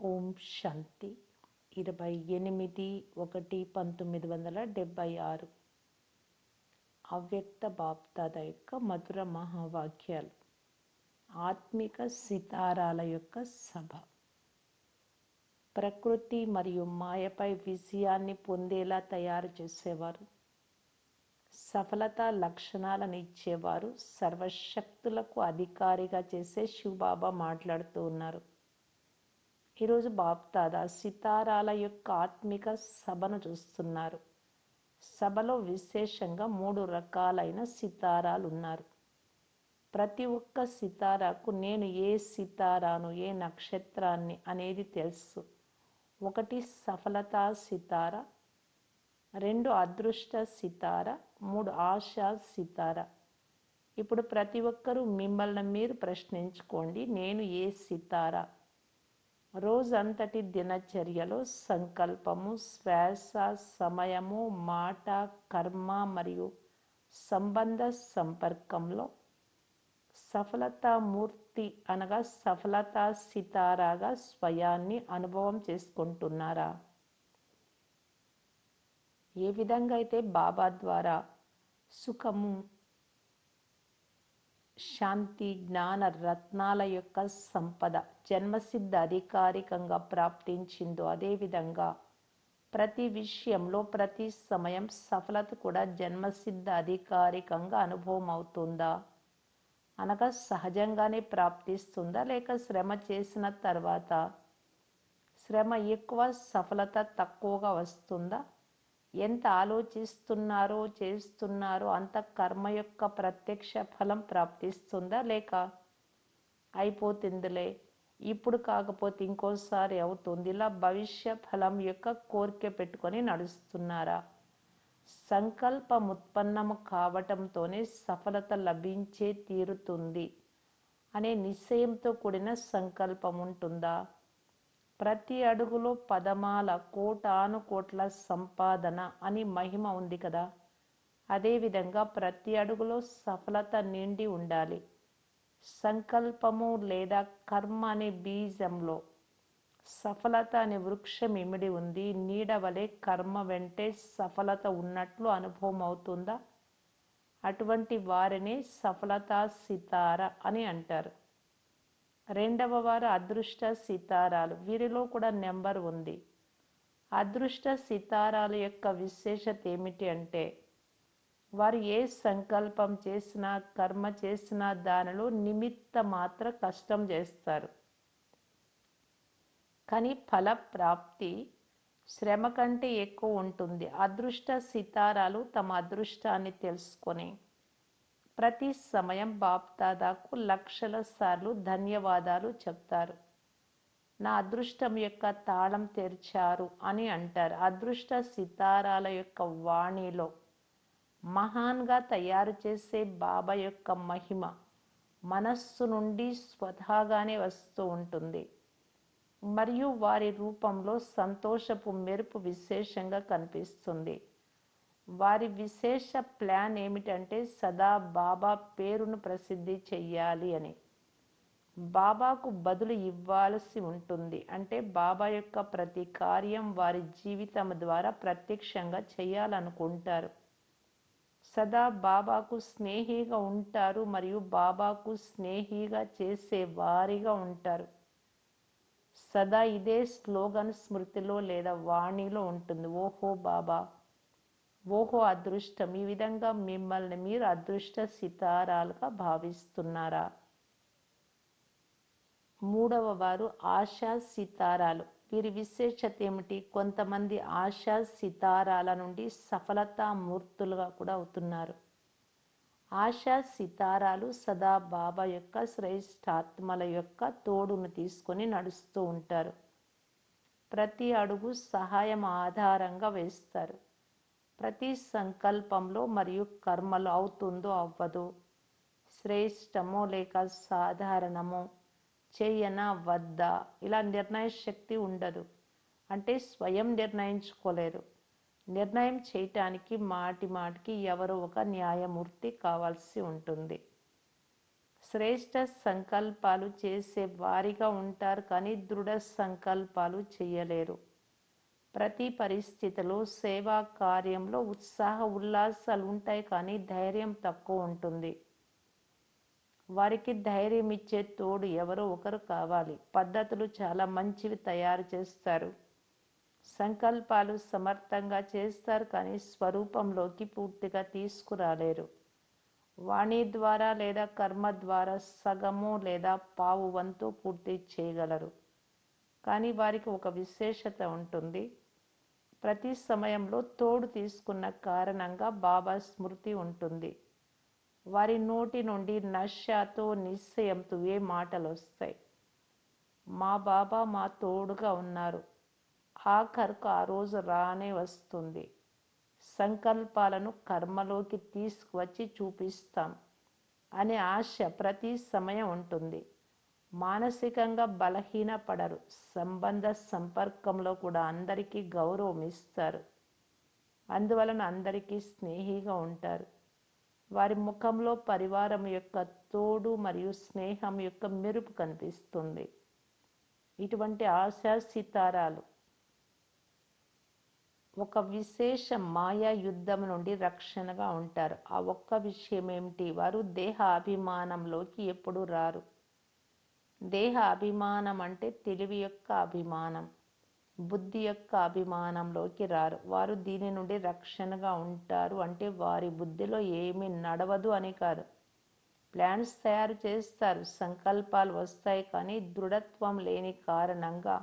ఓం శాంతి. ఇరవై ఎనిమిది ఒకటి పంతొమ్మిది వందల డెబ్భై ఆరు. అవ్యక్త బాప్దాద యొక్క మధుర మహావాక్యాలు. ఆత్మిక సితారాల యొక్క సభ. ప్రకృతి మరియు మాయపై విజయాన్ని పొందేలా తయారు చేసేవారు. సఫలత లక్షణాలను ఇచ్చేవారు. సర్వశక్తులకు అధికారిగా చేసే శివబాబా మాట్లాడుతూ ఉన్నారు. ఈరోజు బాప్దాదా సితారాల యొక్క ఆత్మిక సభను చూస్తున్నారు. సభలో విశేషంగా మూడు రకాలైన సితారాలు ఉన్నారు ప్రతి ఒక్క సితారాకు నేను ఏ సితారాను ఏ నక్షత్రాన్ని అనేది తెలుసు. ఒకటి సఫలతా సితార రెండు అదృష్ట సితార మూడు ఆశా సితార. ఇప్పుడు ప్రతి ఒక్కరూ మిమ్మల్ని మీరు ప్రశ్నించుకోండి నేను ఏ సితారా? రోజంతటి దినచర్యలో సంకల్పము శ్వాస సమయము మాట కర్మ మరియు సంబంధ సంపర్కంలో సఫలతామూర్తి అనగా సఫలతా సితారాగా స్వయాన్ని అనుభవం చేసుకుంటున్నారా? ఏ విధంగా అయితే బాబా ద్వారా సుఖము శాంతి జ్ఞాన రత్నాల యొక్క సంపద జన్మసిద్ధ అధికారికంగా ప్రాప్తించిందో అదేవిధంగా ప్రతి విషయంలో ప్రతి సమయం సఫలత కూడా జన్మసిద్ధ అధికారికంగా అనుభవం అవుతుందా అనగా సహజంగానే ప్రాప్తిస్తుందా? లేక శ్రమ చేసిన తర్వాత శ్రమ ఎక్కువ సఫలత తక్కువగా వస్తుందా? ఎంత ఆలోచిస్తున్నారో చేస్తున్నారో అంత కర్మ యొక్క ప్రత్యక్ష ఫలం ప్రాప్తిస్తుందా లేక అయిపోతుందిలే? ఇప్పుడు కాకపోతే ఇంకోసారి అవుతుంది. ఇలా భవిష్య ఫలం యొక్క కోరిక పెట్టుకొని నడుస్తున్నారా? సంకల్పం ఉత్పన్నము కావటంతోనే సఫలత లభించే తీరుతుంది అనే నిశ్చయంతో కూడిన సంకల్పం ఉంటుందా? ప్రతి అడుగులో పదమాల కోటాను కోట్ల సంపాదన అని మహిమ ఉంది కదా. అదేవిధంగా ప్రతి అడుగులో సఫలత నిండి ఉండాలి. సంకల్పము లేదా కర్మ అనే బీజంలో సఫలత అనే వృక్షం ఇమిడి ఉంది. నీడ వలె కర్మ వెంటే సఫలత ఉన్నట్లు అనుభవం అవుతుందా? అటువంటి వారిని సఫలతా సితార అని అంటారు. రెండవ వారు అదృష్ట సితారాలు. వీరిలో కూడా నెంబర్ ఉంది. అదృష్ట సితారాల యొక్క విశేషత ఏమిటి అంటే వారు ఏ సంకల్పం చేసినా కర్మ చేసినా దానిలో నిమిత్త మాత్ర కష్టం చేస్తారు. కానీ ఫల ప్రాప్తి శ్రమ కంటే ఎక్కువ ఉంటుంది. అదృష్ట సితారాలు తమ అదృష్టాన్ని తెలుసుకొని ప్రతి సమయం బాప్దాదాకు లక్షల సార్లు ధన్యవాదాలు చెప్తారు. నా అదృష్టం యొక్క తాళం తెరిచారు అని అంటారు. అదృష్ట సితారాల యొక్క వాణిలో మహాన్గా తయారు చేసే బాబా యొక్క మహిమ మనస్సు నుండి స్వతహాగానే వస్తూ ఉంటుంది. మరియు వారి రూపంలో సంతోషపు మెరుపు విశేషంగా కనిపిస్తుంది. వారి విశేష ప్లాన్ ఏమిటంటే సదా బాబా పేరును ప్రసిద్ధి చెయ్యాలి అని. బాబాకు బదులు ఇవ్వాల్సి ఉంటుంది. అంటే బాబా యొక్క ప్రతి కార్యం వారి జీవితం ద్వారా ప్రత్యక్షంగా చేయాలనుకుంటారు సదా బాబాకు స్నేహిగా ఉంటారు మరియు బాబాకు స్నేహిగా చేసే వారిగా ఉంటారు. సదా ఇదే స్లోగన్ స్మృతిలో లేదా వాణిలో ఉంటుంది. ఓహో బాబా! ఓహో అదృష్టం ఈ విధంగా మిమ్మల్ని మీరు అదృష్ట సితారాలుగా భావిస్తున్నారా? మూడవ వారు ఆశా సితారాలు. వీరి విశేషత ఏమిటి? కొంతమంది ఆశా సితారాల నుండి సఫలతా మూర్తులుగా కూడా అవుతున్నారు. ఆశా సితారాలు సదా బాబా యొక్క శ్రేష్టాత్మల యొక్క తోడును తీసుకొని నడుస్తూ ఉంటారు. ప్రతి అడుగు సహాయం ఆధారంగా వేస్తారు. ప్రతి సంకల్పంలో మరియు కర్మలో అవుతుందో అవ్వదు. శ్రేష్టమో లేక సాధారణమో చేయనా వద్దా? ఇలా నిర్ణయ శక్తి ఉండదు. అంటే స్వయం నిర్ణయించుకోలేరు. నిర్ణయం చేయటానికి మాటి మాటికి ఎవరో ఒక న్యాయమూర్తి కావాల్సి ఉంటుంది. శ్రేష్ట సంకల్పాలు చేసే వారిగా ఉంటారు కానీ దృఢ సంకల్పాలు చేయలేరు. ప్రతి పరిస్థితిలో సేవా కార్యంలో ఉత్సాహ ఉల్లాసాలు ఉంటాయి కానీ ధైర్యం తక్కువ ఉంటుంది. వారికి ధైర్యం ఇచ్చే తోడు ఎవరో ఒకరు కావాలి. పద్ధతులు చాలా మంచివి తయారు చేస్తారు. సంకల్పాలు సమర్థంగా చేస్తారు కానీ స్వరూపంలోకి పూర్తిగా తీసుకురాలేరు. వాణి ద్వారా లేదా కర్మ ద్వారా సగము లేదా పావు వంతు పూర్తి చేయగలరు. కానీ వారికి ఒక విశేషత ఉంటుంది. ప్రతి సమయంలో తోడు తీసుకున్న కారణంగా బాబా స్మృతి ఉంటుంది. వారి నోటి నుండి నష్యాతో నిశ్చయంతో ఏ మాటలు వస్తాయి మా బాబా మా తోడుగా ఉన్నారు. ఆఖరుకు ఆ రోజు రానే వస్తుంది. సంకల్పాలను కర్మలోకి తీసుకువచ్చి చూపిస్తాం అనే ఆశ ప్రతి సమయం ఉంటుంది. మానసికంగా బలహీనపడరు. సంబంధ సంపర్కంలో కూడా అందరికీ గౌరవం ఇస్తారు. అందువలన అందరికీ స్నేహిగా ఉంటారు. వారి ముఖంలో పరివారం యొక్క తోడు మరియు స్నేహం యొక్క మెరుపు కనిపిస్తుంది. ఇటువంటి ఆశా సితారాలు ఒక విశేష మాయా యుద్ధం నుండి రక్షణగా ఉంటారు. ఆ ఒక్క విషయం ఏమిటి వారు దేహ అభిమానంలోకి ఎప్పుడు రారు. దేహ అభిమానం అంటే తెలివి యొక్క అభిమానం బుద్ధి యొక్క అభిమానంలోకి రారు. వారు దీని నుండి రక్షణగా ఉంటారు అంటే వారి బుద్ధిలో ఏమీ నడవదు అని కాదు. ప్లాన్స్ తయారు చేస్తారు సంకల్పాలు వస్తాయి కానీ దృఢత్వం లేని కారణంగా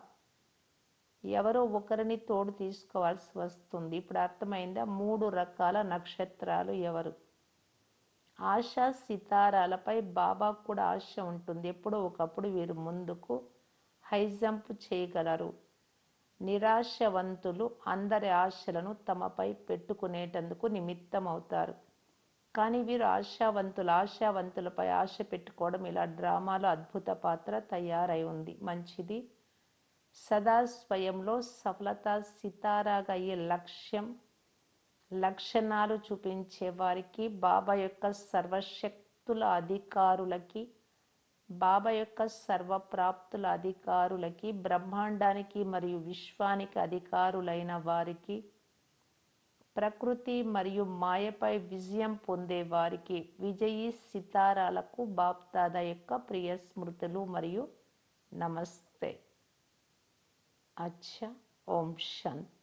ఎవరో ఒకరిని తోడు తీసుకోవాల్సి వస్తుంది. ఇప్పుడు అర్థమైందా? మూడు రకాల నక్షత్రాలు ఎవరు? ఆశ సితారాలపై బాబా కూడా ఆశ ఉంటుంది. ఎప్పుడో ఒకప్పుడు వీరు ముందుకు హై జంప్ చేయగలరు. నిరాశవంతులు అందరి ఆశలను తమపై పెట్టుకునేటందుకు నిమిత్తం అవుతారు కానీ వీరు ఆశావంతులు ఆశావంతులపై ఆశ పెట్టుకోవడం ఇలా డ్రామాలో అద్భుత పాత్ర తయారై ఉంది. మంచిది. సదా స్వయంలో సఫలత సితారాగా అయ్యే లక్ష్యం లక్షణాలు చూపించే వారికి బాబా యొక్క సర్వశక్తుల అధికారులకి బాబా యొక్క సర్వప్రాప్తుల అధికారులకి బ్రహ్మాండానికి మరియు విశ్వానికి అధికారులైన వారికి ప్రకృతి మరియు మాయపై విజయం పొందే వారికి విజయీ సితారాలకు బాప్దాద యొక్క ప్రియ స్మృతులు మరియు నమస్తే. అచ్చా ఓం శాంతి.